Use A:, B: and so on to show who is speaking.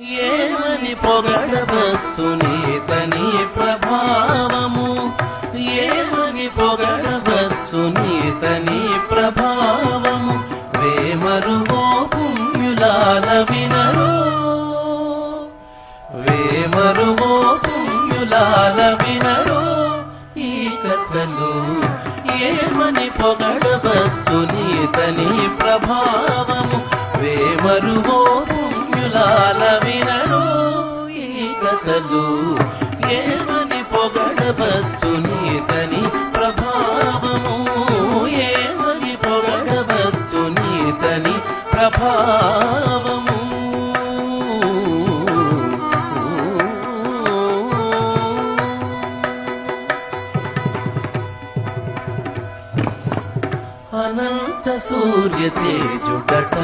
A: ఏమని పొగడవచ్చు నీతని ప్రభావము? ఏమని పొగడవచ్చు నీతని ప్రభావము వేమరువో పుణ్యులాల వినరు. వేమరువో పుణ్యులాల వినరు. ఈ కథలు ఏమని పొగడవచ్చు నీతని ప్రభావము వేమరువో పుణ్యులాల వినరు పొగడదు ఏమని పొగడవచ్చు నీతని ప్రభావము? ఏమని పొగడవచ్చు నీతని ప్రభావము? అనంత సూర్య తేజుడట.